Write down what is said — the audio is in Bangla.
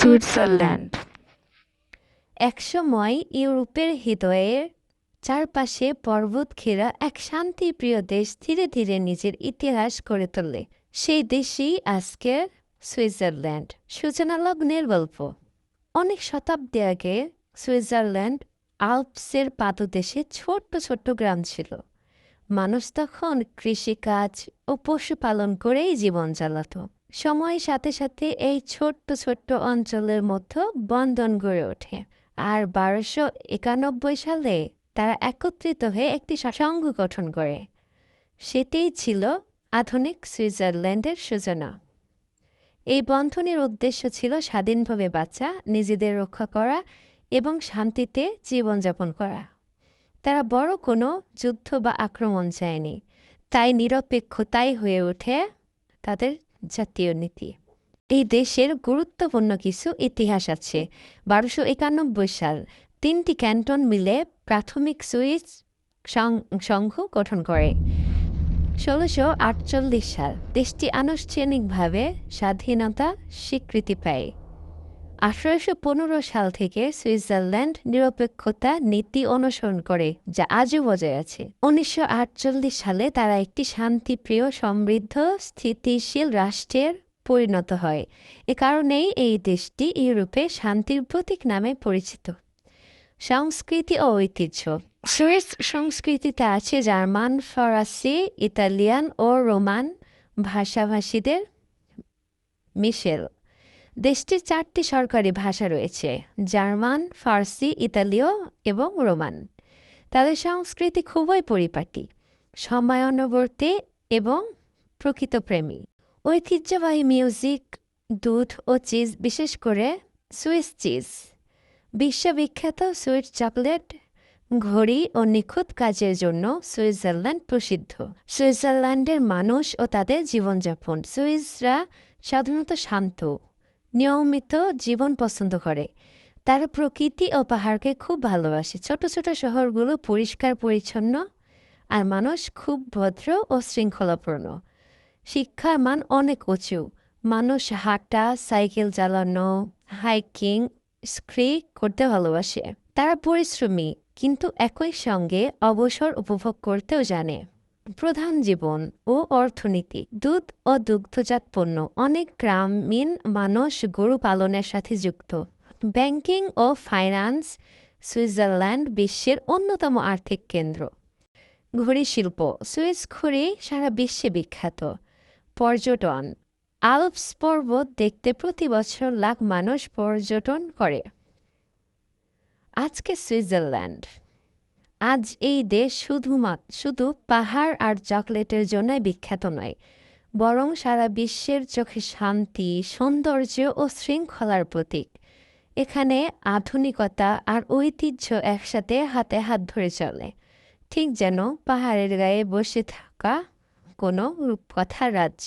সুইজারল্যান্ড একসময় ইউরোপের হৃদয়ের চারপাশে পর্বত ঘেরা এক শান্তিপ্রিয় দেশ ধীরে ধীরে নিজের ইতিহাস গড়ে তোলে। সেই দেশই আজকের সুইজারল্যান্ড সূচনা লগ্নের গল্প। অনেক শতাব্দী আগে সুইজারল্যান্ড আলপসের পাদদেশে ছোট্ট ছোট্ট গ্রাম ছিল। মানুষ তখন কৃষিকাজ ও পশুপালন করেই জীবন চালাত। সময়ের সাথে সাথে এই ছোট্ট ছোট্ট অঞ্চলের মধ্যে বন্ধন গড়ে ওঠে। আর বারোশো একানব্বই সালে তারা একত্রিত হয়ে একটি সংঘ গঠন করে। সেটিই ছিল আধুনিক সুইজারল্যান্ডের সূচনা। এই বন্ধনের উদ্দেশ্য ছিল স্বাধীনভাবে বাঁচা, নিজেদের রক্ষা করা এবং শান্তিতে জীবনযাপন করা। তারা বড় কোনো যুদ্ধ বা আক্রমণ চায়নি। তাই নিরপেক্ষতাই হয়ে ওঠে তাদের জাতীয় নীতি। এই দেশের গুরুত্বপূর্ণ কিছু ইতিহাস আছে। বারোশো একানব্বই সাল তিনটি ক্যান্টন মিলে প্রাথমিক সুইস সংঘ গঠন করে। ষোলোশো আটচল্লিশ সাল দেশটি আনুষ্ঠানিকভাবে স্বাধীনতা স্বীকৃতি পায়। আঠারোশো পনেরো সাল থেকে সুইজারল্যান্ড নিরপেক্ষতা নীতি অনুসরণ করে, যা আজও বজায় আছে। উনিশশো আটচল্লিশ সালে তারা একটি শান্তিপ্রিয়, সমৃদ্ধ, স্থিতিশীল রাষ্ট্রের পরিণত হয়। এ কারণেই এই দেশটি ইউরোপে শান্তির প্রতীক নামে পরিচিত। সংস্কৃতি ও ঐতিহ্য। সুইস সংস্কৃতিতে আছে জার্মান, ফরাসি, ইতালিয়ান ও রোমান ভাষাভাষীদের মিশেল। দেশটির চারটি সরকারি ভাষা রয়েছে, জার্মান, ফার্সি, ইতালীয় এবং রোমান। তাদের সংস্কৃতি খুবই পরিপাটি, সময়ানুবর্তী এবং প্রকৃতপ্রেমী ঐতিহ্যবাহী মিউজিক, দুধ ও চিজ, বিশেষ করে সুইস চিজ, বিশ্ববিখ্যাত সুইট চকলেট, ঘড়ি ও নিখুঁত কাজের জন্য সুইজারল্যান্ড প্রসিদ্ধ। সুইজারল্যান্ডের মানুষ ও তাদের জীবনযাপন। সুইসরা সাধারণত শান্ত নিয়মিত জীবন পছন্দ করে। তারা প্রকৃতি ও পাহাড়কে খুব ভালোবাসে। ছোট ছোট শহরগুলো পরিষ্কার, পরিচ্ছন্ন আর মানুষ খুব ভদ্র ও শৃঙ্খলাপূর্ণ। শিক্ষার মান অনেক উঁচু। মানুষ হাঁটা, সাইকেল চালানো, হাইকিং স্ক্রি করতে ভালোবাসে। তারা পরিশ্রমী, কিন্তু একই সঙ্গে অবসর উপভোগ করতেও জানে। প্রধান জীবন ও অর্থনীতি। দুধ ও দুগ্ধজাত পণ্য অনেক গ্রামীণ মানুষ গরু পালনের সাথে যুক্ত। ব্যাংকিং ও ফাইন্যান্স সুইজারল্যান্ড বিশ্বের অন্যতম আর্থিক কেন্দ্র। ঘড়ি শিল্প, সুইস ঘড়ি সারা বিশ্বে বিখ্যাত। পর্যটন, আলপস পর্বত দেখতে প্রতি বছর লাখ মানুষ পর্যটন করে। আজকে সুইজারল্যান্ড। আজ এই দেশ শুধুমাত্র শুধু পাহাড় আর চকলেটের জন্যই বিখ্যাত নয়, বরং সারা বিশ্বের চোখে শান্তি, সৌন্দর্য ও শৃঙ্খলার প্রতীক। এখানে আধুনিকতা আর ঐতিহ্য একসাথে হাতে হাত ধরে চলে। ঠিক যেন পাহাড়ের গায়ে বসে থাকা কোনো রূপকথার রাজ্য।